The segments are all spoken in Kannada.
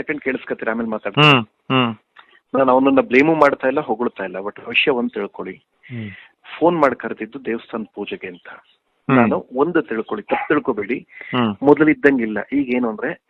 ಸೆಕೆಂಡ್ ಕೇಳಿಸ್ಕತ್ತೀರ ಆಮೇಲೆ ಮಾತಾಡ್ತೀನಿ. ಹ್ಮ್ ಹ್ಮ್. ನಾನು ಅವನನ್ನ ಬ್ಲೇಮು ಮಾಡ್ತಾ ಇಲ್ಲ ಹೊಗಳ್ತಾ ಇಲ್ಲ ಬಟ್ ವಿಷಯ ಒಂದ್ ತಿಳ್ಕೊಳ್ಳಿ. ಫೋನ್ ಮಾಡಿ ಕರೆದಿದ್ದು ದೇವಸ್ಥಾನ ಪೂಜೆಗೆ ಅಂತ. ನಾನು ಒಂದು ತಿಳ್ಕೊಳ್ಳಿ ತಪ್ಪು ತಿಳ್ಕೊಬೇಡಿ. ಮೊದಲಿದ್ದಂಗಿಲ್ಲ. ಈಗ ಏನು ಅಂದ್ರೆ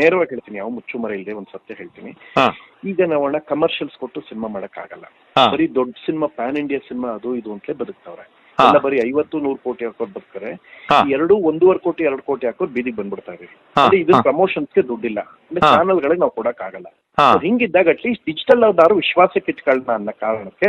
ನೇರವಾಗಿ ಹೇಳ್ತೀನಿ ಯಾವ ಮುಚ್ಚುಮರ ಇಲ್ಲದೆ ಒಂದ್ ಸತ್ಯ ಹೇಳ್ತೀನಿ. ಈಗ ನಾವಣ್ಣ ಕಮರ್ಷಿಯಲ್ಸ್ ಕೊಟ್ಟು ಸಿನಿಮಾ ಮಾಡಕ್ ಆಗಲ್ಲ ಬರೀ ದೊಡ್ಡ ಸಿನಿಮಾ ಪ್ಯಾನ್ ಇಂಡಿಯಾ ಸಿನಿಮಾ ಅದು ಇದು ಅಂತಲೇ ಬದುಕ್ತಾವ್ರೆ. ಎಲ್ಲ ಬರೀ ಐವತ್ತು ನೂರು ಕೋಟಿ ಹಾಕೋರ್ ಬದುಕ್ತಾರೆ. ಈ ಎರಡು ಒಂದೂವರೆ ಕೋಟಿ ಎರಡು ಕೋಟಿ ಹಾಕೋರ್ ಬೀದಿಗೆ ಅಂದ್ರೆ ಇದು ಪ್ರಮೋಷನ್ಸ್ಗೆ ದುಡ್ಡಿಲ್ಲ. ಅಂದ್ರೆ ಚಾನಲ್ ಗಳಿಗೆ ನಾವು ಕೊಡಕ್ ಆಗಲ್ಲ ಹಿಂಗಿದ್ದಾಗ ಅಟ್ಲೀಸ್ಟ್ ಡಿಜಿಟಲ್ ಯಾರು ವಿಶ್ವಾಸಕ್ಕೆ ಇಟ್ಕೊಳ್ಳೋಣ ಅನ್ನೋ ಕಾರಣಕ್ಕೆ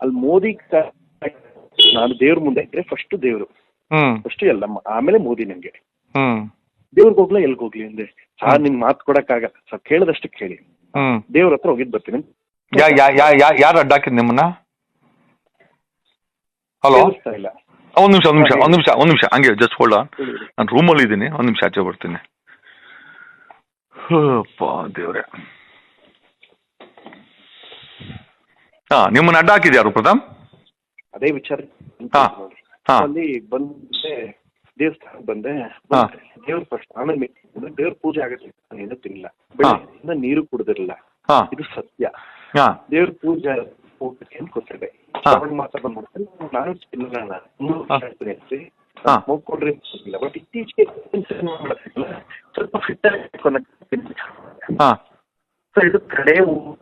ಅಲ್ಲಿ ಮೋದಿ ನಾನು ದೇವ್ರ ಮುಂದೆ ಇದ್ರೆ ಫಸ್ಟ್ ದೇವ್ರು. ಫಸ್ಟ್ ಎಲ್ಲಮ್ಮ ಆಮೇಲೆ ಮೋದಿ ನಂಗೆ. ದೇವ್ರಿಗೆ ಹೋಗ್ಲಾ ಎಲ್ಗ್ ಹೋಗ್ಲಿ ಅಂದ್ರೆ ಸಾರ್ ನಿಮ್ ಮಾತು ಕೊಡಕ್ಕಾಗಲ್ಲ. ಸರ್ ಕೇಳದಷ್ಟು ಕೇಳಿ. ದೇವ್ರ ಹತ್ರ ಹೋಗಿದ್ ಬರ್ತೀನಿ ಯಾರು ಅಡ್ಡ ಹಾಕಿದ್ ನಿಮ್ಮನ್ನ? ಹಲೋ ಇಲ್ಲ. ಒಂದ್ ನಿಮಿಷ ಒಂದ್ ನಿಮಿಷ ಒಂದ್ ನಿಮಿಷ ಒಂದ್ ನಿಮಿಷ. ಹಂಗೆ ಜಸ್ಟ್ ಹೋಲ್ಡ್ ನಾನು ರೂಮಲ್ಲಿ ಇದ್ದೀನಿ ಒಂದ್ ನಿಮಿಷ ಆಚೆ ಬರ್ತೀನಿ. ದೇವ್ರೆ. ಹಾ ನಿಮ್ಮನ್ನ ಅಡ್ಡ ಹಾಕಿದ್ ಯಾರು ಪ್ರಥಮ್ ಅದೇ ವಿಚಾರ ಹಾ. ಹಾ. ಅಲ್ಲಿ ಬಂದೆ ದೇವಸ್ಥಾನ ಬಂದೆ ಹಾ. ದೇವ್ರ ಫಸ್ಟ್ ಆಮೇಲೆ ಮಿ- ಅಂದ್ರೆ ದೇವ್ರ ಪೂಜೆ ಆಗುತ್ತೆ ನಾನು ಏನೂ ತಿನ್ನಿಲ್ಲ ಬೆಳಗ್ಗೆಯಿಂದ ನೀರು ಕುಡ್ದಿರಲಿಲ್ಲ ಹಾ ಇದು ಸತ್ಯ ಹಾ ದೇವ್ರ ಪೂಜೆ ಊಟಕ್ಕೆ ಅಂತ ಕೊಟ್ಟಿದೆ ಹಾ. ಅವಾಗ ಮಾತ್ರ ಬಂದ್ಬಿಡ್ತೀನಿ ನಾನು ತಿನ್ನಲ್ಲ ನಾನು. ಮೂರು ಹಾ. ವರ್ಷ ಆಯ್ತು ನೆನ್ಸಿ. ಹಾ. ಹೋಗ್ಕೊಂಡ್ರೆ ಇಲ್ಲ ಬಟ್ ಇತ್ತೀಚೆಗೆ ಸಿನಿಮಾ ಮಾಡೋದಿಲ್ಲ. ಸ್ವಲ್ಪ ಫಿಟ್ ಹಾ ಸೊ ಇದು ಕಡೆ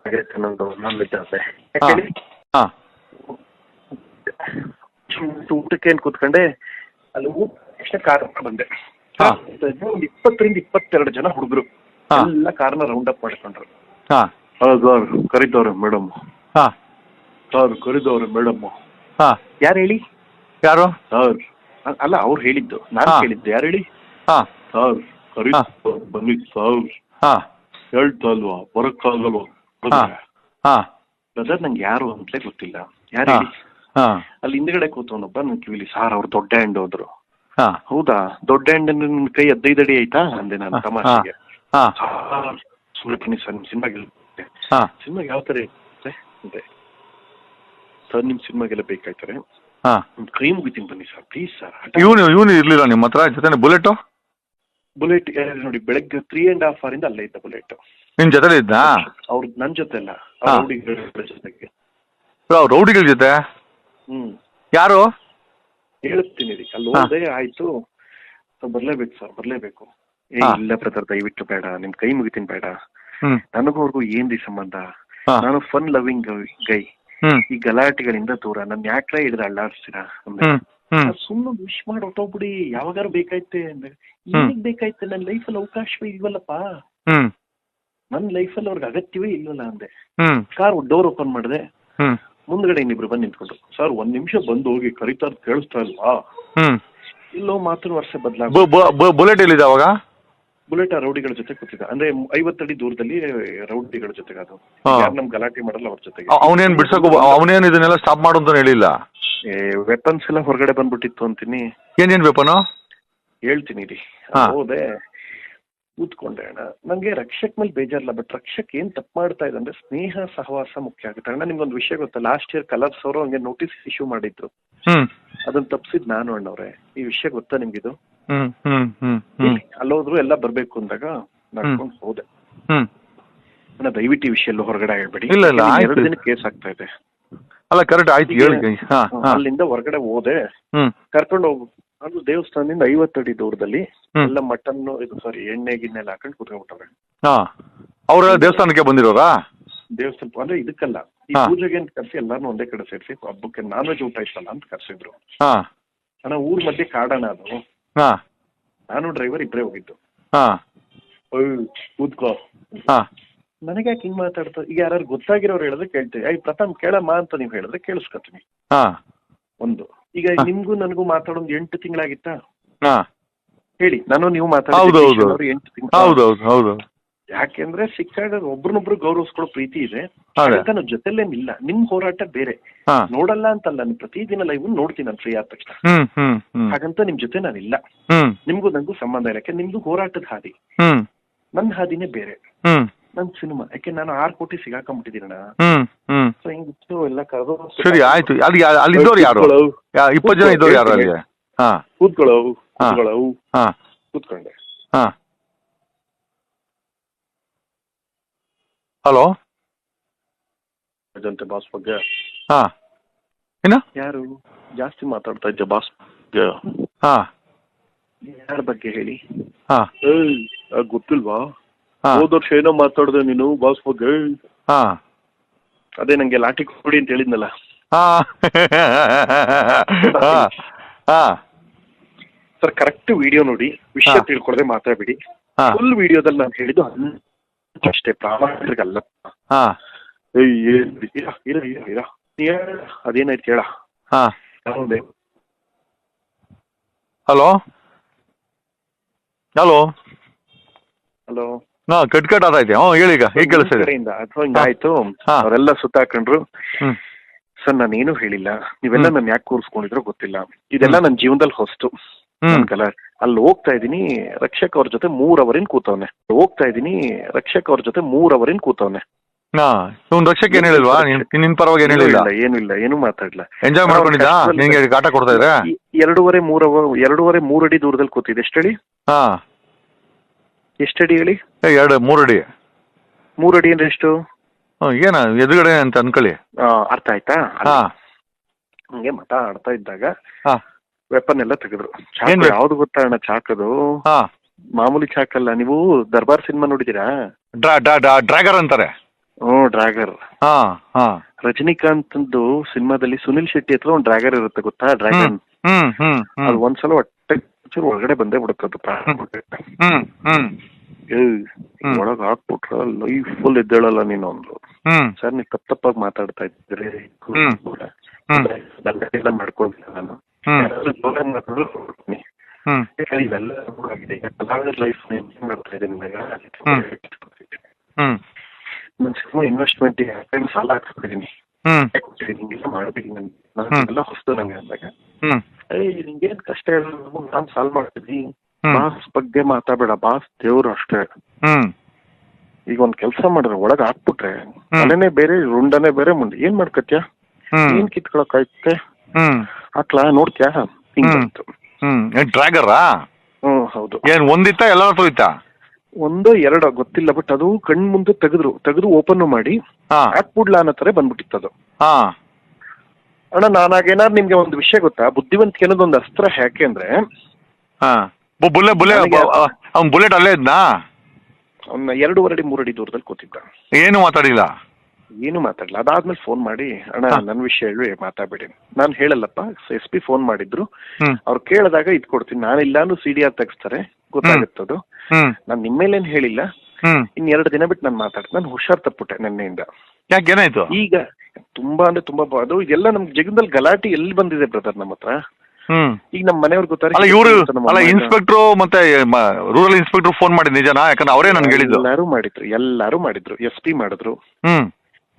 ಆಗೈತೆ ನಂದು ನಾನ್ ವೆಜ್ ಆದ್ರೆ ಹಾ ಊಟಕ್ಕೆ ಏನ್ ಕೂತ್ಕೊಂಡೆ ಅಲ್ಲಿ ಊಟ ತಕ್ಷಣ ಕಾರ್ ಬಂದೆ. ಹಾ. ಒಂದು ಇಪ್ಪತ್ತರಿಂದ ಇಪ್ಪತ್ತೆರಡು ಜನ ಹುಡುಗರು. ಹಾ. ಎಲ್ಲ ಕಾರ್ನ ರೌಂಡ್ ಅಪ್ ಮಾಡ್ಕೊಂಡ್ರು. ಹಾ. ಸರ್ ಕರಿತವ್ರೆ ಮೇಡಮ್. ಹಾ. ಸರ್ ಕರಿದವ್ರೆ ಮೇಡಮ್. ಹಾ. ಯಾರು ಹೇಳಿ? ಯಾರು? ಸರ್. ಅಲ್ಲ ಅವ್ರು ಹೇಳಿದ್ದು. ನಾನು ಹೇಳಿದ್ದು ಯಾರು ಹೇಳಿ? ಹಾ. ಸರ್ ಕರಿ ಬಂದಿದ್ದು ಸರ್. ಹಾ. ಹೇಳ್ತಾ ಅಲ್ವಾ ಬರಕ್ಕಾಗಲ್ವಾ? ಹಾ ಹಾ. ಬ್ರದರ್ ನಂಗೆ ಯಾರು ಅಂತಲೇ ಗೊತ್ತಿಲ್ಲ. ಯಾರು ಹಾ ಹೇಳಿ? ಹಾ. ಅಲ್ಲಿ ಹಿಂದ್ಗಡೆ ಕೂತವನೊಬ್ಬ ನನ್ ಕಿವಿಲಿ ಸಾರ್ ಅವ್ರು ದೊಡ್ಡ ಹ್ಯಾಂಡ್ ಹೋದ್ರು. ಹಾ. ಹೌದಾ? ದೊಡ್ಡ ಹ್ಯಾಂಡ್ ನಿನ್ ಕೈ ಹದಿನೈದು ಅಡಿ ಆಯ್ತಾ? ಅಂದೆ ನಾನು ಹಾ ತಮಾಷೆಗೆ. ಹಾ. ಸುಮ್ಮನೆ ಸರ್ ನಿಮ್ ಸಿನಿಮಾ ಹಾ. ಸಿನಿಮಾಗೆ ಯಾವ ತರ ಇರುತ್ತೆ? ಅಂದೆ ಸರ್ ನಿಮ್ ಸಿನಿಮಾಗೆಲ್ಲ ಬೇಕಾಯ್ತಾರೆ. ಹಾಂ. ನಿಮ್ ಕೈ ಮುಗಿತೀನಿ ಬನ್ನಿ ಸರ್ ಪ್ಲೀಸ್ ಸರ್. ಇವನು ಇವನು ಇರ್ಲಿಲ್ಲ ನಿಮ್ಮ ಹತ್ರ? ಜೊತೆ ಬುಲೆಟ್? ಬುಲೆಟ್ ನೋಡಿ ಬೆಳಗ್ಗೆ ತ್ರೀ ಅಂಡ್ ಹಾಫ್ ಇಂದ ಅಲ್ಲೇ ಇದ್ದ ಬುಲೆಟ್ ನಿಮ್ ಜೊತೆ ಇದ್ದ? ಅವ್ರ ನನ್ ಜೊತೆ ಅಲ್ಲ ಹಾ. ಜೊತೆಗೆ. ರೌಡಿಗಳ ಜೊತೆ? ಹ್ಮ್. ಯಾರು? ಹೇಳ್ತೀನಿ ರೀ ಅಲ್ಲಿ ಹಾ. ಹೋದೆ ಆಯ್ತು. So ಬರ್ಲೇಬೇಕು ಸರ್ ಬರ್ಲೇಬೇಕು. ಏ ಹಾ. ಇಲ್ಲ ಬ್ರದರ್ ದಯವಿಟ್ಟು ಬೇಡ ನಿಮ್ ಕೈ ಮುಗಿತೀನಿ ಬೇಡ. ಹ್ಮ್. ನನಗೂ ಅವ್ರಿಗೂ ಏನ್ ರೀ ಸಂಬಂಧ? ಹಾ. ನಾನು ಫನ್ ಲವಿಂಗ್ ಗೈ ಹ್ಮ್. ಈ ಗಲಾಟೆಗಳಿಂದ ದೂರ. ನನ್ ಯಾಕ್ರೆ ಹಿಡಿದು ಅಳ್ಳಾಡ್ಸ್ತೀರಾ ಅಂದೆ ಹ್ಮ್ ಹ್ಮ್. ಸುಮ್ಮನೆ ವಿಶ್ ಮಾಡಿ ಹೊಟ್ಟೋಗ್ಬಿಡಿ ಯಾವಾಗಾರು ಬೇಕಾಯ್ತೆ ಅಂದ್ರೆ ಈಗ ಬೇಕಾಯ್ತೆ ನನ್ನ ಲೈಫಲ್ಲಿ ಅವಕಾಶವೇ ಇಲ್ವಲ್ಲಪ್ಪ. ನನ್ ನನ್ನ ಲೈಫಲ್ಲಿ ಅವ್ರಿಗೆ ಅಗತ್ಯವೇ ಇಲ್ವಲ್ಲ ಅಂದೆ. ಕಾರ್ ಡೋರ್ ಓಪನ್ ಮಾಡಿದೆ. ಮುಂದ್ಗಡೆ ಇನ್ನಿಬ್ರು ಬಂದು ನಿಂತ್ಕೊಂಡು ಸರ್ ಒಂದ್ ನಿಮಿಷ ಬಂದು ಹೋಗಿ ಕರಿತಾ ಕೇಳಿಸ್ತಾ ಇಲ್ವಾ? ಇಲ್ಲೋ ಮಾತ್ರ ವರ್ಷ ಬದಲಾಗ ಬುಲೆಟ್ ಎಲ್ಲಿದೆ ಅವಾಗ? ಬುಲೆಟ್ ಆ ರೌಡಿಗಳ ಜೊತೆ ಕೂತಿದ್ದ. ಅಂದ್ರೆ ಐವತ್ತಡಿ ದೂರದಲ್ಲಿ ರೌಡಿಗಳ ಜೊತೆಗೆ ಅದು. ಯಾರು ನಮ್ ಗಲಾಟೆ ಮಾಡಲ್ಲ ಅವ್ರ ಜೊತೆಗೆ. ಅವನೇನ್ ಬಿಡ್ಸಕ್ ಅವನೇನ್ ಇದನ್ನೆಲ್ಲ ಸ್ಟಾಪ್ ಮಾಡು ಅಂತ ಹೇಳಿಲ್ಲ? ವೆಪನ್ಸ್ ಎಲ್ಲ ಹೊರಗಡೆ ಬಂದ್ಬಿಟ್ಟಿತ್ತು ಅಂತೀನಿ. ಏನೇನ್ ವೆಪನ್ ಹೇಳ್ತೀನಿ ರೀ. ಹೋದೆ. ಕೂತ್ಕೊಂಡೆ ಅಣ್ಣ. ನಂಗೆ ರಕ್ಷಕ್ ಮೇಲೆ ಬೇಜಾರಿಲ್ಲ ಬಟ್ ರಕ್ಷಕ್ ಏನ್ ತಪ್ಪು ಮಾಡ್ತಾ ಇದೆ ಅಂದ್ರೆ ಸ್ನೇಹ ಸಹವಾಸ ಮುಖ್ಯ ಆಗುತ್ತೆ. ಅಣ್ಣ ನಿಮ್ಗೊಂದು ವಿಷಯ ಗೊತ್ತಾ? ಲಾಸ್ಟ್ ಇಯರ್ ಕಲರ್ಸ್ ಅವರು ಹಂಗೆ ನೋಟಿಸ್ ಇಶ್ಯೂ ಮಾಡಿದ್ರು. ಅದನ್ನ ತಪ್ಸಿದ್ ನಾನು ಅಣ್ಣವ್ರೆ. ಈ ವಿಷಯ ಗೊತ್ತಾ ನಿಮ್ಗಿದು? ಅಲ್ಲೋದ್ರು ಎಲ್ಲ ಬರ್ಬೇಕು ಅಂದಾಗ ನಡ್ಕೊಂಡು ಹೋದೆ. ದಯವಿಟ್ಟು ಈ ವಿಷಯ ಎಲ್ಲ ಹೊರಗಡೆ ಹೇಳ್ಬೇಡಿ ಇಲ್ಲ, ಇಲ್ಲ, ಎರಡು ದಿನ ಕೇಸ್ ಆಗ್ತಾ ಇದೆ. ಅಲ್ಲ ಕರೆಕ್ಟ್ ಆಯ್ತು ಹೇಳಿ ಅಲ್ಲಿಂದ ಹೊರಗಡೆ ಹೋದೆ. ಕರ್ಕೊಂಡು ಹೋಗು. ಅದು ದೇವಸ್ಥಾನದಿಂದ ಐವತ್ತಡಿ ದೂರದಲ್ಲಿ. ಎಲ್ಲ ಮಟನ್ ಇದು ಸಾರಿ ಎಣ್ಣೆ ಗಿಣ್ಣೆ ಎಲ್ಲ ಹಾಕೊಂಡು ಕುತ್ಕೊಂಡ್ಬಿಟ್ಟವ್ರೆ. ಅವ್ರ ದೇವಸ್ಥಾನಕ್ಕೆ ಬಂದಿರೋರಾ? ದೇವಸ್ಥಾನ ಅಂದ್ರೆ ಇದಕ್ಕಲ್ಲ. ಈ. ಪೂಜೆಗೆ ಅಂತ ಕರ್ಸಿ ಎಲ್ಲಾನು ಒಂದೇ ಕಡೆ ಸೇರಿಸಿ ಹಬ್ಬಕ್ಕೆ ನಾನ್ ವೆಜ್ ಊಟ ಇತ್ತಲ್ಲ ಅಂತ ಕರ್ಸಿದ್ರು. ಅಣ್ಣ ಊರ್ ಮಧ್ಯೆ ಕಾಡಣ ಅದು. ಹಾ. ನಾನು ಡ್ರೈವರ್ ಇಬ್ಬರೇ ಹೋಗಿದ್ದು. ಹಾ. ಕೂತ್ಕೋ. ಹಾ. ನನಗೆ ಯಾಕೆ ಹಿಂಗ್ ಮಾತಾಡ್ತಾ ಈಗ ಯಾರು ಗೊತ್ತಾಗಿರೋರು ಹೇಳಿದ್ರೆ ಕೇಳ್ತೀವಿ ಐ ಪ್ರಥಮ್ ಕೇಳಮ್ಮ ಅಂತ ನೀವು ಹೇಳಿದ್ರೆ ಕೇಳಿಸ್ಕೊತೀನಿ. ಹಾ. ಒಂದು. ಈಗ. ನಿಮ್ಗೂ ನನಗೂ ಮಾತಾಡೋದು ಎಂಟು ತಿಂಗಳಾಗಿತ್ತಾ? ಹಾ. ಹೇಳಿ. ನಾನು ನೀವು ಹೌದು, ಹೌದು. ಮಾತಾಡೋದು ಎಂಟು ತಿಂಗಳು. ಹೌದೌದು ಹೌದು ಯಾಕೆಂದ್ರೆ ಶಿಕ್ಷಕರು ಒಬ್ರನ್ನೊಬ್ರು ಗೌರವಿಸ್ಕೊಳ್ಳೋ ಪ್ರೀತಿ ಇದೆ. ನಾನು ಜೊತೆಲೇನಿಲ್ಲ. ನಿಮ್ ಹೋರಾಟ ಬೇರೆ. ನೋಡಲ್ಲ ಅಂತಲ್ಲ ನಾನು ಪ್ರತಿದಿನ ಲೈವ್ ನೋಡ್ತೀನಿ ನಾನು ಫ್ರೀ ಆದ ತಕ್ಷಣ. ಹಾಗಂತ ನಿಮ್ ಜೊತೆ ನಾನಿಲ್ಲ. ಹ್ಮ್. ನಿಮ್ಗೂ ನಂಗೂ ಸಂಬಂಧ ಇಲ್ಲ. ಯಾಕೆ ನಿಮ್ದು ಹೋರಾಟದ ಹಾದಿ. ಹ್ಮ್. ನನ್ನ ಹಾದಿನೇ ಬೇರೆ. ಹ್ಮ್. ನನ್ ಸಿನಿಮಾ. ಯಾಕೆ ನಾನು ಆರ್ ಕೋಟಿ ಹ್ಮ್ ಸೊ ಹಿಂಗಿತ್ತು ಎಲ್ಲ ಕರೆದು ಸರಿ ಆಯ್ತು. ಅಲ್ಲಿ ಅಲ್ಲಿ ಇದ್ದವ್ರು ಯಾರು? ಯಾ- ಇಪ್ಪತ್ತು ಜನ ಇದ್ದವ್ರು ಯಾರು ಅಲ್ಲಿ? ಹಾ. ಕೂತ್ಕೊಳ್ಳೋ. ಕೂತ್ಕೊಳ್ಳೋ. ಹಾ. ಕೂತ್ಕೊಂಡೆ. ಹಲೋ? ಅದಂತೆ ಬಾಸ್ ಬಗ್ಗೆ. ಹಾ. ಏನ ಯಾರು? ಜಾಸ್ತಿ ಮಾತಾಡ್ತಾ ಇದ್ದೆ ಬಾಸ್ ಬಗ್ಗೆ? ಹಾ. ಯಾರ ಬಗ್ಗೆ ಹೇಳಿ? ಹಾ. ಏಯ್ ಗೊತ್ತಿಲ್ವಾ? ಹಾ. ಹೋದ ವರ್ಷ ಏನೋ ಮಾತಾಡ್ದೆ ನೀನು ಬಾಸ್ ಬಗ್ಗೆ? ಹಾ. ಅದೇ ನಂಗೆ ಲಾಠಿ ಕೊಡಿ ಅಂತ ಹೇಳಿದ್ನಲ್ಲ. ಹಾ. ಹಾ. ಹಾ. ಸರ್ ಕರೆಕ್ಟ್ ವಿಡಿಯೋ ನೋಡಿ. ವಿಷಯ ಹಾ. ತಿಳ್ಕೊಳದೆ ಮಾತಾಡ್ಬಿಡಿ. ಹಾ. ಫುಲ್ ವಿಡಿಯೋದಲ್ಲಿ ನಾನು ಹೇಳಿದ್ದು ಅಷ್ಟೇ ಪ್ರಾಮಾಣಿಕಲ್ಲ ಹಾ. ಏಯ್ ಏನ್ ಇರ ಇರ ಇರ ಇರ. ನೀ ಹೇಳ ಅದೇನಾಯ್ತು ಹೇಳ ಹಾ. ಹಲೋ? ಹಲೋ? ಹಲೋ? ಹಾ ಕಟ್ ಕಟ್ ಆದಾಯ್ತೆ ಹ್ಞೂ ಹೇಳಿ ಈಗ ಈಗ ಕೇಳಿಸ್ತಿದೆ. ಕಡೆಯಿಂದ ಅಥವಾ ಹಿಂಗಾಯ್ತು. ಹಾ. ಅವರೆಲ್ಲ ಸುತ್ತಾಕೊಂಡ್ರು. ಹ್ಮ್. ಸರ್ ನಾನೇನು ಹೇಳಿಲ್ಲ. ನೀವೆಲ್ಲ ಹ್ಮ್. ನನ್ ಯಾಕೆ ಕೂರಿಸ್ಕೊಂಡಿದ್ರೋ ಗೊತ್ತಿಲ್ಲ. ಇದೆಲ್ಲ ನನ್ನ ಜೀವನದಲ್ಲಿ ಹೊಸ್ತು. ಹ್ಮ್. ನನ್ ಕಲ ಅಲ್ಲಿ ಹೋಗ್ತಾ ಇದ್ದೀನಿ ರಕ್ಷಕ್ ಅವ್ರ ಜೊತೆ ಮೂರ್ ಅವರಿನ್ ಕೂತವ್ನೆ ಹೋಗ್ತಾ ಇದ್ದೀನಿ ರಕ್ಷಕ್ ಅವ್ರ ಜೊತೆ ಮೂರ್ ಅವರಿನ್ ಕೂತವ್ನೆ. ಹಾ ಇವ್ನ್ ರಕ್ಷಕ್ ಏನ್ ಹೇಳಿಲ್ವಾ? ನಿನ್ ನಿನ್ ಪರವಾಗಿ ಏನ್ ಹೇಳಿಲ್ಲ? ಏನು ಇಲ್ಲ ಏನು ಮಾತಾಡ್ಲ ಎಂಜಾಯ್ ಮಾಡ್ಕೊಂಡಿದ್ದ ನಿಂಗೆ ಕಾಟ ಕೊಡ್ತಾ ಇದ್ರೆ? ಈ- ಎರಡೂವರೆ ಮೂರ್ ಅವರ್ ಎರಡೂವರೆ ಮೂರ್ ಅಡಿ ದೂರದಲ್ಲಿ ಕೂತಿದೆ ಎಷ್ಟಡಿ ಹಾ. ಎಷ್ಟಡಿ ಹೇಳಿ? ಏ, ಎರಡು ಮೂರು ಅಡಿ ಮೂರ್ ಅಡಿ ಅಂದ್ರೆ ಎಷ್ಟು? ಹ್ಮ್, ಏನ ಎದುರುಗಡೆ ಅಂತ ಅನ್ಕೊಳ್ಳಿ. ಆ, ಅರ್ಥ ಆಯ್ತಾ? ಹಾ. ಹಂಗೆ ಮಾತಾಡ್ತಾ ಇದ್ದಾಗ ಹಾ. ವೆಪನ್ ಎಲ್ಲ ತೆಗೆದ್ರು. ಚಾಕು ಯಾವ್ದು ಗೊತ್ತಾ ಅಣ್ಣ ಚಾಕದು? ಹಾ. ಮಾಮೂಲಿ ಚಾಕಲ್ಲ ನೀವು ದರ್ಬಾರ್ ಸಿನಿಮಾ ನೋಡಿದೀರಾ ಡ್ರಾ ಡ್ರಾ ಡ್ರಾ ಡ್ರ್ಯಾಗರ್ ಅಂತಾರೆ. ಹ್ಮ್ ಡ್ರ್ಯಾಗರ್ ಹಾ ಹಾ. ರಜನಿಕಾಂತ್ ಸಿನಿಮಾದಲ್ಲಿ ಸುನಿಲ್ ಶೆಟ್ಟಿ ಹತ್ರ ಒಂದು ಡ್ರ್ಯಾಗರ್ ಇರುತ್ತೆ ಗೊತ್ತಾ? ಡ್ರ್ಯಾಗನ್. ಹ್ಮ್ ಹ್ಮ್ ಹ್ಮ್. ಅದು ಒಂದ್ಸಲ ಹೊಟ್ಟೆ ಚೂರು ಒಳಗಡೆ ಬಂದೇ ಬಿಡುತ್ತೆ ಅದು ಪ್ರಾಣ. ಬಿಡುತ್ತೆ. ಹ್ಮ್ ಹ್ಮ್. ಏಯ್, ಒಳಗ್ ಹಾಕ್ಬಿಟ್ರ ಲೈಫ್ ಫುಲ್ ಎದ್ದೇಳಲ್ಲ ನೀನು ಅಂದ್ರು ಸರ್ ನೀವು ತಪ್ಪ ತಪ್ಪಾಗಿ ಮಾತಾಡ್ತಾ ಇದ್ದೀರಿ. ಮಾಡ್ಕೊಂಡಿಲ್ಲ ನಾನು. ಆಗಿದೆ. ಈಗ ಕಲಾವಿದರ ಲೈಫ್ ಮಾಡ್ತಾ ಇದ್ದೀನಿ ನಾನು ಇನ್ವೆಸ್ಟ್ಮೆಂಟ್ ಟೈಮ್ ಸಾಲ ಹಿಂಗೆಲ್ಲ ಮಾಡ್ಬೇಕು. ನಾನು. ಹೊಸ್ತು ನಂಗೆ ಅಂದಾಗ. ನಿಂಗೇನ್ ಕಷ್ಟ ನಾನು ಸಾಲ್ವ್ ಮಾಡ್ತೀನಿ ಬಾಸ್ ಬಗ್ಗೆ ಮಾತಾಡಬೇಡ. ಬಾಸ್ ದೇವ್ರು ಅಷ್ಟೇ. ಈಗ ಒಂದ್ ಕೆಲಸ ಮಾಡಿದ್ರೆ ಒಳಗ್ ಹಾಕ್ಬಿಟ್ರೆ ಮನೆನೆ ಬೇರೆ ರುಂಡನೇ ಬೇರೆ ಮುಂದೆ. ಏನ್ ಮಾಡ್ಕತ್ಯಾ? ಏನ್ ಕಿತ್ಕೊಳಕ್ ಆಯ್ತೆ ಹ್ಮ್. ಹಾಕ್ಲಾ ನೋಡ್ತೀಯಾ? ಹಿಂಗಂತು ಹ್ಮ್. ಏನ್ ಡ್ರ್ಯಾಗರಾ? ಹ್ಮ್ ಹೌದು. ಏನ್ ಒಂದಿತ್ತ ಎಲ್ಲರ ಹತ್ರ ಒಂದು ಒಂದೋ ಎರಡೋ ಗೊತ್ತಿಲ್ಲ ಬಟ್ ಅದು ಕಣ್ ಮುಂದೆ ತೆಗೆದ್ರು ತೆಗೆದು ಓಪನ್ ಮಾಡಿ ಹಾ. ಹಾಕ್ಬಿಡ್ಲಾ ಅನ್ನೋ ತರ ಬಂದ್ಬಿಟ್ಟಿತ್ತು ಅದು. ಹಾ. ಅಣ್ಣ ನಾನಾಗೇನಾದ್ರು ನಿಮ್ಗೆ ಒಂದು ವಿಷಯ ಗೊತ್ತಾ? ಬುದ್ಧಿವಂತಿಕೆ ಅನ್ನೋದು ಒಂದು ಅಸ್ತ್ರ ಯಾಕೆ ಅಂದ್ರೆ ಹಾ. ಬುಲ್ಲೆ ಬುಲ್ಲೆ ನನಗೆ- ಅವ್ನ್ ಬುಲೆಟ್ ಅಲ್ಲೇ ಇದ್ನಾ? ಅವ್ನ ಎರಡೂವರೆ ಅಡಿ ಮೂರು ಅಡಿ ದೂರದಲ್ಲಿ ಕೂತಿದ್ದ. ಏನು ಮಾತಾಡಿಲ್ಲ? ಏನು ಮಾತಾಡಲ್ಲ ಅದಾದ್ಮೇಲೆ ಫೋನ್ ಮಾಡಿ ಅಣ್ಣ. ನನ್ನ ವಿಷಯ ಹೇಳಿ ಮಾತಾಡ್ಬೇಡಿ. ನಾನು ಹೇಳಲ್ಲಪ್ಪ ಎಸ್ ಪಿ ಫೋನ್ ಮಾಡಿದ್ರು. ಅವ್ರು ಕೇಳಿದಾಗ ಇದ್ ಕೊಡ್ತೀನಿ. ನಾನಿಲ್ಲ ಇಲ್ಲಾನು ಸಿ ಡಿ ಆರ್ ತೆಗಿಸ್ತಾರೆ. ಗೊತ್ತಾಗುತ್ತದು ನಿಮ್ಮ ನಾನು ನಿಮ್ಮೇಲೇನು ಹೇಳಿಲ್ಲ. ಇನ್ ಎರಡು ದಿನ ಬಿಟ್ಟು ನಾನು ಮಾತಾಡ್ತೀನಿ. ನಾನು ಹುಷಾರ್ ತಪ್ಪುಟ್ಟೆ ನಿನ್ನೆಯಿಂದ. ಯಾಕೆ ಏನಾಯ್ತು? ಈಗ ತುಂಬಾ ಅಂದ್ರೆ ತುಂಬಾ ಬ- ಅದು ಇದೆಲ್ಲ ನಮ್ ಜಗದಲ್ಲಿ ಗಲಾಟೆ ಎಲ್ಲಿ ಬಂದಿದೆ ಬ್ರದರ್ ನಮ್ಮ ಹತ್ರ? ಹ್ಮ್. ಈಗ ನಮ್ಮ ಮನೆಯವ್ರು ಗೊತ್ತಾರೆ ಅಲ್ಲ ಇವರು ಅಲ್ಲ ಇನ್ಸ್ಪೆಕ್ಟ್ರು ಮತ್ತೆ ರೂರಲ್ ಇನ್ಸ್ಪೆಕ್ಟರ್ ಫೋನ್ ಮಾಡಿ ನಿಜನಾ? ಯಾಕಂದ್ರೆ ಅವರೇ ನನ್ಗೆ ಹೇಳಿದ್ರು ಎಲ್ಲಾರು ಮಾಡಿದ್ರು. ಎಲ್ಲಾರು ಮಾಡಿದ್ರು. ಎಸ್ ಪಿ ಮಾಡಿದ್ರು. ಹ್ಮ್.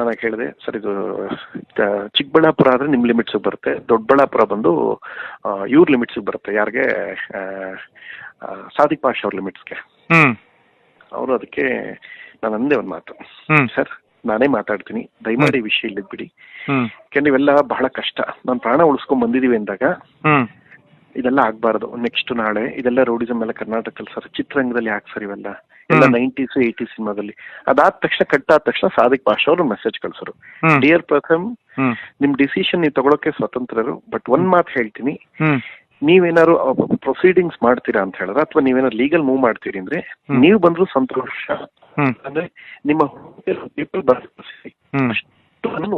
ನಾನು ಕೇಳಿದೆ ಸರ್ ಇದು ಚಿಕ್ಕಬಳ್ಳಾಪುರ ಆದ್ರೆ ನಿಮ್ಮ ಲಿಮಿಟ್ಸ್ ಬರುತ್ತೆ. ದೊಡ್ಡಬಳ್ಳಾಪುರ ಬಂದು ಇವ್ರ ಲಿಮಿಟ್ಸ್ ಬರುತ್ತೆ. ಯಾರಿಗೆ ಸಾದಿಕ್ ಪಾಷ ಅವ್ರ ಲಿಮಿಟ್ಸ್ಗೆ ಅವರು ಅದಕ್ಕೆ ನಾನು ಅಂದೆ ಒಂದು ಮಾತು. ಸರ್ ನಾನೇ ಮಾತಾಡ್ತೀನಿ. ದಯಮಾಡಿ ವಿಷಯ ಇಲ್ಲದ ಬಿಡಿ ಇವೆಲ್ಲ ಬಹಳ ಕಷ್ಟ. ನಾನು ಪ್ರಾಣ ಉಳಿಸ್ಕೊಂಡ್ ಬಂದಿದೀವಿ ಅಂದಾಗ ಇದೆಲ್ಲ ಆಗ್ಬಾರ್ದು. ನೆಕ್ಸ್ಟ್ ನಾಳೆ ಇದೆಲ್ಲ ರೋಡಿಸಮ್ ಎಲ್ಲ ಕರ್ನಾಟಕದಲ್ಲಿ ಸರ್ ಚಿತ್ರರಂಗದಲ್ಲಿ ಯಾಕೆ ಸರ್ ಇವೆಲ್ಲ? ಎಲ್ಲ. ನೈಂಟೀಸ್ ಏಯ್ಟಿ ಸಿನಿಮಾದಲ್ಲಿ. ಅದಾದ ತಕ್ಷಣ ಕಟ್ಟಾದ ತಕ್ಷಣ ಸಾದಿಕ್ ಭಾಷ ಅವರು ಮೆಸೇಜ್ ಕಳ್ಸರು. ಡಿಯರ್ ಪ್ರಥಮ್ ನಿಮ್ ಡಿಸಿಷನ್ ನೀವು ತಗೊಳಕ್ಕೆ ಸ್ವತಂತ್ರರು. ಬಟ್ ಒಂದ್ ಮಾತು ಹೇಳ್ತೀನಿ. ನೀವೇನಾರು ನೀವೇನಾದ್ರು ಪ್ರೊಸೀಡಿಂಗ್ಸ್ ಮಾಡ್ತೀರಾ ಅಂತ ಹೇಳಿದ್ರೆ ಅಥವಾ ನೀವೇನಾದ್ರು ಲೀಗಲ್ ಮೂವ್ ಮಾಡ್ತೀರಿ ಅಂದ್ರೆ. ನೀವು ಬಂದ್ರು ಸಂತೋಷ. ಅಂದ್ರೆ ನಿಮ್ಮ ಪೀಪಲ್ ನಾನು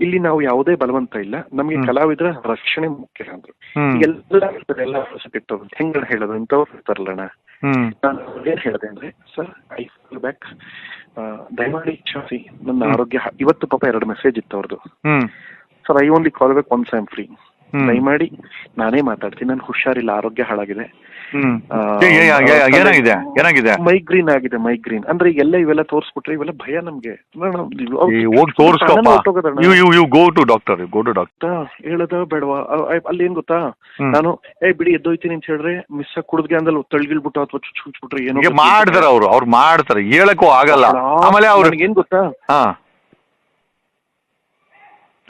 ಇಲ್ಲಿ ನಾವು ಯಾವುದೇ ಬಲವಂತ ಇಲ್ಲ. ನಮಗೆ ಕಲಾವಿದರ ರಕ್ಷಣೆ ಮುಖ್ಯ ಅಂದ್ರು. ಎಲ್ಲ ಹೆಂಗ್ ಎಲ್ಲ ಹೆಂಗ ಹೇಳೋದು? ಇಂಥವ್ರು ಇರ್ತಾರಲ್ಲಣ್ಣ ನಾನು ಏನ್ ಹೇಳಿದೆ ಅಂದ್ರೆ ಸರ್ ಐ ಫಾಲ್ ಬ್ಯಾಕ್ ದಯಮಾಡಿ ಕ್ಷಮಿಸಿ ನನ್ನ ಆರೋಗ್ಯ ಇವತ್ತು ಪಾಪ ಎರಡು ಮೆಸೇಜ್ ಇತ್ತು ಅವ್ರದ್ದು sir I only call back once I'm free ಹ್ಮ್. ದಯಮಾಡಿ ನಾನೇ ಮಾತಾಡ್ತೀನಿ. ನನ್ ಹುಷಾರಿಲ್ಲ ಆರೋಗ್ಯ ಹಾಳಾಗಿದೆ. ಏನಾಗಿದೆ? ಏನಾಗಿದೆ? ಮೈಗ್ರೀನ್ ಆಗಿದೆ ಮೈಗ್ರೀನ್. ಅಂದ್ರೆ ಎಲ್ಲ ಇವೆಲ್ಲ ತೋರಿಸ್ಬಿಟ್ರೆ ಇವೆಲ್ಲ ಭಯ ನಮ್ಗೆ. ಹೇಳದ ಬೇಡವಾ? ಅಲ್ಲಿ ಏನ್ ಗೊತ್ತಾ? ನಾನು ಏ ಬಿಡಿ ಎದ್ದೋಯ್ತೀನಿ ಅಂತ ಹೇಳಿದ್ರೆ ಮಿಸ್ ಕುಡಿದ್ಗೆ ಅಂದಲ್ಲಿ ತಳ್ಗಿಳ್ಬಿಟ್ಟು ಅಥವಾ ಚುಚ್ಬಿಟ್ರೆ ಏನು ಮಾಡ್ತಾರೆ ಅವ್ರು ಅವ್ರು ಮಾಡ್ತಾರೆ. ಹೇಳಕ್ಕೂ ಆಗಲ್ಲ. ಆಮೇಲೆ ಅವ್ರು ಏನ್ ಗೊತ್ತಾ?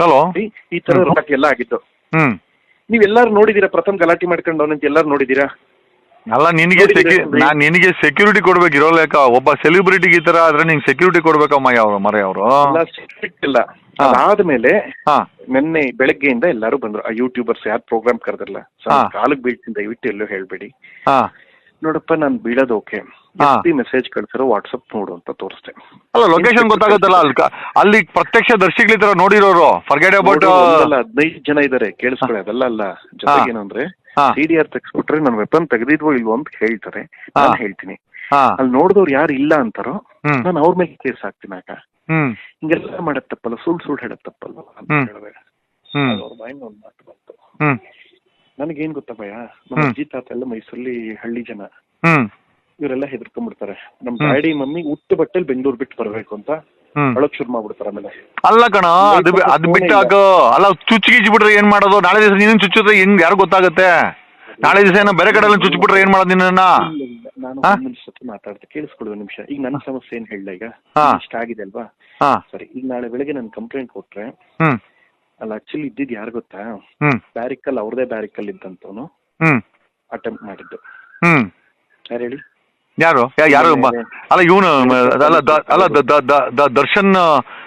ಹಲೋ ಈ- ತರ. ಎಲ್ಲ ಆಗಿತ್ತು ಹ್ಮ್. ನೀವೆಲ್ಲಾರು ನೋಡಿದೀರಾ ಪ್ರಥಮ್ ಗಲಾಟೆ ಮಾಡ್ಕೊಂಡು ಅವನಂತ ಎಲ್ಲಾರು ನೋಡಿದೀರಾ? ಅಲ್ಲ ನಿನಗೆ ನಾ ಸೆಕ್ಯೂ ಏನ್ರಿ? ನಿನಗೆ ಸೆಕ್ಯೂರಿಟಿ ಕೊಡ್ಬೇಕು ಇರೋ ಲೆಕ್ಕ. ಒಬ್ಬ ಸೆಲೆಬ್ರಿಟಿಗೆ ಈ ತರ ಆದ್ರೆ ನಿಂಗೆ ಸೆಕ್ಯೂರಿಟಿ ಕೊಡ್ಬೇಕಮ್ಮ ಯಾವ ಮರ ಅವರು. ಇಲ್ಲ. ಅದಾದ್ಮೇಲೆ ಹಾ. ನಿನ್ನೆ ಬೆಳಗ್ಗೆಯಿಂದ ಎಲ್ಲಾರು ಬಂದ್ರು. ಆ ಯೂಟ್ಯೂಬರ್ಸ್ ಯಾರು ಪ್ರೋಗ್ರಾಮ್ ಕರೆದಿರಲ್ಲ ಹಾ. ಕಾಲಕ್ಕೆ ಬೀಳ್ತೀನಿ ದಯವಿಟ್ಟು ಎಲ್ಲೂ ಹೇಳ್ಬೇಡಿ. ಹಾ. ನೋಡಪ್ಪ ನಾನು ಬೀಳೋದು ಓಕೆ ಹಾ. ಮೆಸೇಜ್ ಕಳ್ಸಿರೋ ವಾಟ್ಸಪ್ ನೋಡು ಅಂತ ತೋರಿಸ್ತೆ. ಅಲ್ಲ ಲೊಕೇಶನ್ ಗೊತ್ತಾಗುತ್ತಲ್ಲ ಅಲ್ಲಿ ಕ- ಅಲ್ಲಿ ಪ್ರತ್ಯಕ್ಷ ದರ್ಶಿಗಳ ತರ ನೋಡಿರೋರು. ಫರ್ಗೆಟ್ ಅಬೌಟ್ ಹದಿನೈದು ಜನ ಇದಾರೆ ಕೇಳಿಸ್ಕೊಳ್ಳಿ ಅದೆಲ್ಲ ಅಲ್ಲ. ಜೊತೆಗೆ ಏನಂದ್ರೆ ಸಿಡಿಆರ್ ಸಿ ಡಿ ಆರ್ ತೆಗ್ಸ್ಬಿಟ್ರೆ ನಾನು ವೆಪನ್ ತೆಗೆದಿದ್ವೋ ಇಲ್ವೋ ಅಂತ ಹೇಳ್ತಾರೆ. ಹಾ. ನಾನು ಹೇಳ್ತೀನಿ. ಹಾ. ಅಲ್ಲಿ ನೋಡಿದವ್ರು ಯಾರು ಇಲ್ಲ ಅಂತಾರೋ ಹ್ಮ್. ನಾನು ಅವ್ರ ಮೇಲೆ ಕೇಸ್ ಹಾಕ್ತೀನಿ ಆಗ. ಹ್ಮ್. ಹಿಂಗೆಲ್ಲ ಮಾಡಕ್ ತಪ್ಪಲ್ಲ ಸುಳ್ಳು ಸುಳ್ಳು ಹೇಳಕ್ ತಪ್ಪಲ್ಲ ಅಂತ ಹ್ಮ್. ಹೇಳಿದೆ ಹ್ಮ್. ಅವ್ರ ಬಾಯಿಂದ ಒಂದು ಮಾತು ಬಂತು. ಹ್ಮ್. ನನಗೇನ್ ಗೊತ್ತಾ ಭಯ? ನಮ್ಮ ಹ್ಮ್. ಅಜ್ಜಿ ತಾತ ಎಲ್ಲ ಮೈಸೂರಲ್ಲಿ ಹಳ್ಳಿ ಜನ. ಹ್ಮ್. ಇವರೆಲ್ಲ ಹೆದರ್ಕೊಂಡ್ಬಿಡ್ತಾರೆ. ನಮ್. ಡ್ಯಾಡಿ ಮಮ್ಮಿ ಹುಟ್ಟು ಬಟ್ಟೆಲ್ ಬೆಂಗಳೂರು ಬಿಟ್ಟು ಬರ್ಬೇಕು ಅಂತ ಅಳಕ್ ಶುರು ಮಾಡ್ಬಿಡ್ತಾರೆ ಆಮೇಲೆ. ಅಲ್ಲ ಕಣ ಅದು ಅದ್ ಬಿಟ್ಟಾಗ ಅಲ್ಲ ಚುಚ್ಚು ಗೀಚ್ ಬಿಟ್ರೆ ಏನ್ ಮಾಡೋದು? ನಾಳೆ ದಿವಸ ನೀನು ಚುಚ್ಚಿದ್ರೆ ಹೆಂಗ್ ಯಾರು ಗೊತ್ತಾಗುತ್ತೆ? ನಾಳೆ ದಿವಸ ಏನೋ ಬೇರೆ ಕಡೆ ಎಲ್ಲ ಚುಚ್ಚಿಬಿಟ್ರೆ ಏನ್ ಮಾಡೋದು ನಿನ್ನ. ನಾನು? ಒಂದ್ ನಿಮಿಷ ಮಾತಾಡ್ತೆ ನಿಮಿಷ. ಈಗ ನನ್ನ ಸಮಸ್ಯೆ ಏನ್ ಹೇಳ ಈಗ. ಇಷ್ಟ ಆಗಿದೆ ಅಲ್ವಾ? ಹಾ. ಸರಿ ಈಗ ನಾಳೆ ಬೆಳಗ್ಗೆ ನಾನು ಕಂಪ್ಲೇಂಟ್ ಕೊಟ್ರೆ ಅಲ್ಲ ಆಕ್ಚುಲಿ ಇದ್ದಿದ್ ಯಾರು ಗೊತ್ತಾ? ಬ್ಯಾರಿಕಲ್ ಅವ್ರದೇ ಬ್ಯಾರಿಕಲ್ ಇದ್ದಂತವನು ಅಟೆಂಪ್ಟ್ ಮಾಡಿದ್ದು. ಯಾರು ಹೇಳಿ? ಯಾರು? ಯಾ- ಯಾರು ಅಲ್ಲ ಇವನು ಅಲ್ಲ ದ- ಅಲ್ಲ ದ- ದ- ದ- ದ- ದರ್ಶನ್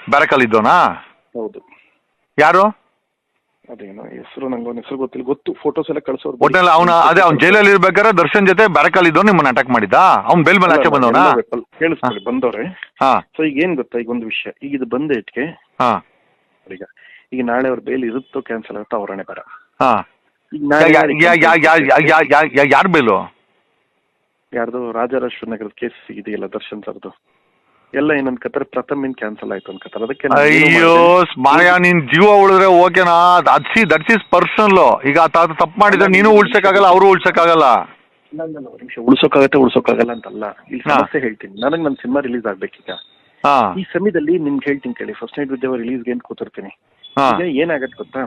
ಬ್ಯಾರಕಲ್ಲಿ ಇದ್ದೋನಾ ಹೌದು. ಯಾರು? ಅದೇನೋ ಹೆಸರು ನಂಗೆ ಹೆಸರು ಗೊತ್ತಿಲ್ಲ. ಗೊತ್ತು ಫೋಟೋಸ್ ಎಲ್ಲ ಕಳ್ಸೋರು ಒಟ್ಟಲ್ಲಿ ಅವನ ಅದೇ ಅವ್ನ ಜೈಲಲ್ಲಿ ಇರ್ಬೇಕಾದ್ರೆ ದರ್ಶನ್ ಜೊತೆ ಬ್ಯಾರಕಲ್ಲಿ ಇದ್ದೋ ನಿಮ್ಮನ್ನ ಅಟ್ಯಾಕ್ ಮಾಡಿದ್ದ? ಅವ್ನ ಬೇಲ್ ಮೇಲೆ ಆಚೆ ಬಂದವನ? ಕೇಳಿಸ್ಕೊಳ್ಳಿ ಬಂದವ್ರೆ. ಹಾ. ಸೊ ಈಗ ಏನ್ ಗೊತ್ತಾ? ಈಗ ಒಂದು ವಿಷಯ. ಈಗ ಇದು ಬಂದ ಇಟ್ಕೆ ಹಾ. ಈಗ ಈಗ ನಾಳೆ ಅವ್ರ ಬೇಲ್ ಇರುತ್ತೋ ಕ್ಯಾನ್ಸಲ್ ಆಗುತ್ತೋ ಅವರಣೆ ಬರ. ಹಾ. ಈಗ ಯಾ ಯಾರ ಬೇಲು ಯಾರ್ದು ರಾಜರಾಜೇಶ್ವರ ನಗರದ ಕೇಸ್ ಇದೆಯಲ್ಲ ದರ್ಶನ್ ಸರ್ದು. ಎಲ್ಲ ಏನ್ ಕತ್ತಾರೆ ಪ್ರಥಮ್ ಇನ್ ಕ್ಯಾನ್ಸಲ್ ಆಯ್ತು ಅನ್ಕತ್ತಾರೆ ಅದಕ್ಕೆ ನಾನು ಏನು ಅಯ್ಯೋ ಮಾಯಾ ನಿನ್ ಜೀವ ಉಳಿದ್ರೆ ಓಕೆನಾ ಅದ್ಸಿ ದಟ್ಸ್ ಇಸ್ ಪರ್ಸನಲ್ ಈಗ ತಾತ ತಪ್ಪು ಮಾಡಿದ್ರೆ ನೀನು ಉಳ್ಸಕ್ಕಾಗಲ್ಲ ಅವರು ಉಳ್ಸಕ್ಕಾಗಲ್ಲ. ಇಲ್ಲ, ಇಲ್ಲ, ಇಲ್ಲ, ಒಂದ್ ನಿಮಿಷ. ಉಳ್ಸೋಕ್ಕಾಗತ್ತೆ ಉಳ್ಸೋಕ್ಕಾಗಲ್ಲ ಅಂತಲ್ಲ. ಇಲ್ಲಿ ಹಾ. ಸಮಸ್ಯೆ ಹೇಳ್ತೀನಿ. ನನಗೆ ನನ್ನ ಸಿನಿಮಾ ರಿಲೀಸ್ ಆಗ್ಬೇಕೀಗ. ಹಾ. ಈ ಸಮಯದಲ್ಲಿ ನಿಮ್ಗೆ ಹೇಳ್ತೀನಿ ಕೇಳಿ. ಫಸ್ಟ್ ನೈಟ್ ವಿದ್ಯಾವ ರಿಲೀಸ್ಗೆ ಏನ್ ಕೂತಿರ್ತೀನಿ? ಹಾ. ಈಗ ಏನಾಗತ್ತೆ ಗೊತ್ತಾ?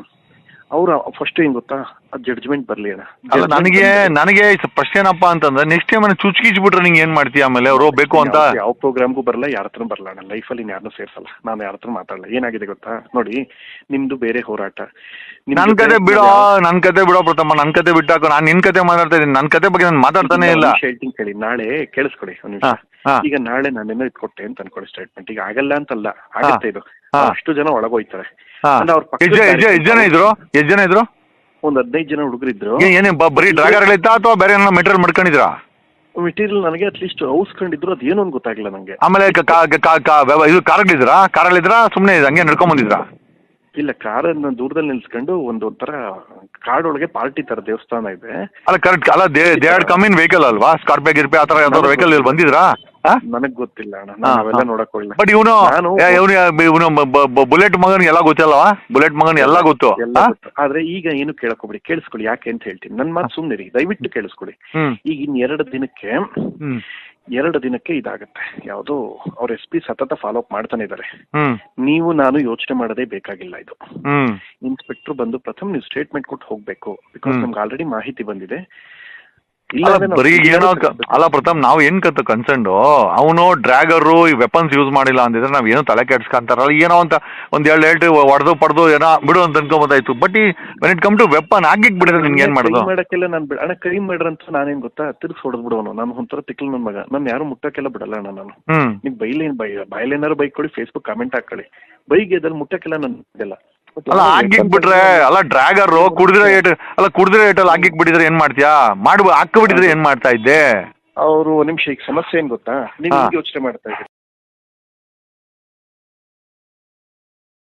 ಅವ್ರು ಫಸ್ಟ್ ಏನ್ ಗೊತ್ತಾ? ಜಡ್ಜ್ಮೆಂಟ್ ಬರ್ಲಿ ಅಣ್ಣ. ಅಲ್ಲ ನನಗೆ ನನಗೆ ಫಸ್ಟ್ ಏನಪ್ಪ ಅಂತಂದ್ರೆ ನೆಕ್ಸ್ಟ್ ಟೈಮ್ ಚುಚ್ಕಿಚ್ಬಿಟ್ರೆ ನಿಂಗೆ ಏನ್ ಮಾಡ್ತೀಯ ಆಮೇಲೆ ಅವ್ರು ಬೇಕು ಅಂತ? ಯಾವ- ಪ್ರೋಗ್ರಾಮ್ಗೂ ಬರಲ್ಲ ಯಾರ ಹತ್ರ ಬರಲ್ಲ ಅಣ್ಣ? ಲೈಫಲ್ಲಿ ಯಾರನ್ನೂ ಸೇರ್ಸಲ್ಲ. ನಾನು ಯಾರ ಹತ್ರ ಮಾತಾಡಲ್ಲ ಏನಾಗಿದೆ ಗೊತ್ತಾ? ನೋಡಿ ನಿಮ್ದು ಬೇರೆ ಹೋರಾಟ. ನನ್ ಕತೆ ಬಿಡೋ ನನ್ ಕತೆ ಬಿಡೋ ಪ್ರಥಮ ನನ್ ಕತೆ ಬಿಟ್ಟಾಕ ನಾನ್ ನಿನ್ ಕತೆ ಮಾತಾಡ್ತಾ ಇದ್ದೀನಿ. ನನ್ ಕತೆ ಬಗ್ಗೆ ನಾನು ಮಾತಾಡ್ತಾನೆ ಇಲ್ಲ. ಹೇಳ್ತೀನಿ ಕೇಳಿ. ನಾಳೆ ಕೇಳಿಸ್ಕೊಡಿ. ಈಗ ನಾಳೆ ನಾನೇನೋ ಇಟ್ಕೊಟ್ಟೆ ಅಂತ ಅನ್ಕೊಳ್ಳಿ ಸ್ಟೇಟ್ಮೆಂಟ್ ಈಗ ಆಗಲ್ಲ ಅಂತಲ್ಲ. ಆಗತ್ತೆ ಇದು. ಅಷ್ಟು ಜನ ಒಳಗೋಯ್ತಾರೆ. ಎಷ್ಟ್ ಜನ- ಇದ್ರು ಎಷ್ಟ್ ಜನ ಇದ್ರು? ಒಂದ್ ಹದಿನೈದು ಜನ ಹುಡುಗರಿದ್ರು ಏ- ಏನೇ ಬರೀ ಡ್ರಾಗರ್ ಇತ್ತಾ ಅಥವಾ ಬೇರೆ ಏನೋ ಮೆಟೀರಿಯಲ್ ಮಾಡ್ಕೊಂಡಿದ್ರಾ? ಮೆಟೀರಿಯಲ್ ನನಗೆ ಅಟ್ಲೀಸ್ಟ್ ಔಸ್ಕೊಂಡಿದ್ರು ಅದೇನು ಅಂತ ಗೊತ್ತಾಗ್ಲಿಲ್ಲ ನಂಗೆ. ಆಮೇಲೆ ಇದು ಕಾರಲ್ಲಿದ್ರಾ ಕಾರಲ್ಲಿದ್ರಾ? ಸುಮ್ಮನೆ ಹಂಗೆ ನಡ್ಕೊಂಡ್ ಬಂದಿದ್ರಾ? ಇಲ್ಲ ಕಾರನ್ನ ದೂರದಲ್ಲಿ ನಿಲ್ಸ್ಕೊಂಡು ಒಂದು ಒಂಥರ ಕಾಡೊಳಗೆ ಪಾರ್ಟಿ ತರ ದೇವಸ್ಥಾನ ಇದೆ. ಅಲ್ಲ ಕರೆಕ್ಟ್ ಅಲ್ಲ they they had come in vehicle ಅಲ್ವಾ? ಸ್ಕಾರ್ಪಿಯೋ ಗಿರ್ಪಿ ಆ ಥರ ಯಾವ್ದಾದ್ರು ವೆಹಿಕಲ್ ಇಲ್ಲಿ ಬಂದಿದ್ರಾ? ನನಗ್ ಗೊತ್ತಿಲ್ಲ ಅಣ್ಣ. ನಾನು ಅವೆಲ್ಲ ನೋಡಕ್ ಹೋಗಿಲ್ಲ ಬಟ್ ಇವನು ನಾನು ಇವನು ಇವನು ಬುಲೆಟ್ ಮಗನ್ ಎಲ್ಲ ಗೊತ್ತಲ್ವಾ? ಬುಲೆಟ್ ಮಗನ್ ಎಲ್ಲ ಗೊತ್ತು. ಎಲ್ಲ ಗೊತ್ತು. ಆದ್ರೆ ಈಗ ಏನು ಕೇಳಕೋಬಿಡಿ. ಕೇಳಿಸ್ಕೊಳ್ಳಿ ಯಾಕೆ ಅಂತ ಹೇಳ್ತೀನಿ. ನನ್ ಮಾತು ಸುಮ್ಮನಿರಿ ದಯವಿಟ್ಟು ಕೇಳಿಸ್ಕೊಳ್ಳಿ. ಈಗ ಇನ್ ಎರಡು ದಿನಕ್ಕೆ ಎರಡು ದಿನಕ್ಕೆ ಇದಾಗುತ್ತೆ. ಯಾವುದು ಅವ್ರ ಎಸ್ ಪಿ ಸತತ ಫಾಲೋ ಅಪ್ ಮಾಡ್ತಾನೆ ಇದ್ದಾರೆ ನೀವು ನಾನು ಯೋಚನೆ ಮಾಡೋದೇ ಬೇಕಾಗಿಲ್ಲ ಇದು. ಇನ್ಸ್ಪೆಕ್ಟರ್ ಬಂದು ಪ್ರಥಮ ನೀವು ಸ್ಟೇಟ್ಮೆಂಟ್ ಕೊಟ್ಟು ಹೋಗ್ಬೇಕು. ಬಿಕಾಸ್. ನಮ್ಗೆ ಆಲ್ರೆಡಿ ಮಾಹಿತಿ ಬಂದಿದೆ. ನಾವು ಬರೀ ಏನೋ ಕ-. ಅಲ್ಲ ಪ್ರಥಮ್ ನಾವ್ ಏನ್ ಕತ್ತ ಕನ್ಸರ್ನ್ಡು ಅವನು ಡ್ರ್ಯಾಗರು ಈ ವೆಪನ್ಸ್ ಯೂಸ್ ಮಾಡಿಲ್ಲ ಅಂದಿದ್ರೆ ನಾವ್ ಏನೋ ತಲೆ ಕೆಡ್ಸ್ಕೊಂತಾರಲ್ಲ ಏನೋ ಅಂತ ಒಂದ್ ಎರಡು ಹೇಳ್ತಿ ಹೊಡೆದು ಪಡೆದು ಏನೋ ಬಿಡು ಅಂತ ಅನ್ಕೊಂಬೋದಾಯ್ತು. ಬಟ್ ಈ when it come to weapon ಆಗಿಕ್ ಬಿಡಿದ್ರೆ ನಿನ್ಗೆ ಏನ್ ಮಾಡೋದು? ಕೈ ಮಾಡಕ್ಕೆಲ್ಲ ನಾನು ಬಿಡ ಅಣ್ಣ ಕೈ ನಾನು ನಾನೇನ್ ಗೊತ್ತಾ? ತಿರ್ಸ್ ಹೊಡೆದ್ ಬಿಡೋನು ನಾನು ಒಂಥರ ತಿಕ್ಲು ನನ್ನ ಮಗ. ನಾನು ಯಾರು ಮುಟ್ಟಕ್ಕೆಲ್ಲ ಬಿಡಲ್ಲ ಅಣ್ಣ ನಾನು. ಹ್ಮ್. ನೀವು ಬೈಲೇನ್ ಬೈ ಬಾಯಲ್ಲೇನಾರು ಬೈಕ್ ಕೊಡಿ ಫೇಸ್ಬುಕ್ ಕಾಮೆಂಟ್ ಹಾಕೊಳ್ಳಿ. ಬೈಕ್ ಅದ್ರಲ್ಲಿ ಮುಟ್ಟಕ್ಕೆಲ್ಲ ನಾನು ಅಲ್ಲ ಆಗಿಕ್ ಬಿಟ್ರೆ ಅಲ್ಲ ಡ್ರ್ಯಾಗರ್ ಕುಡಿದ್ರೆ ಏಟ್ ಅಲ್ಲ ಕುಡಿದ್ರೆ ಏಟಲ್ಲಿ ಆಗಿಕ್ ಬಿಟ್ಟಿದ್ರೆ ಏನ್ ಮಾಡ್ತೀಯಾ? ಮಾಡ್ಬ ಹಾಕ್ಬಿಟ್ಟಿದ್ರೆ ಏನ್ ಮಾಡ್ತಾ ಇದ್ದೆ? ಅವರು ನಿಮಿಷ ಈಗ ಸಮಸ್ಯೆ ಏನ್ ಗೊತ್ತಾ? ನೀವು. ಯೋಚನೆ ಮಾಡ್ತಾ ಇದ್ದೀರಿ.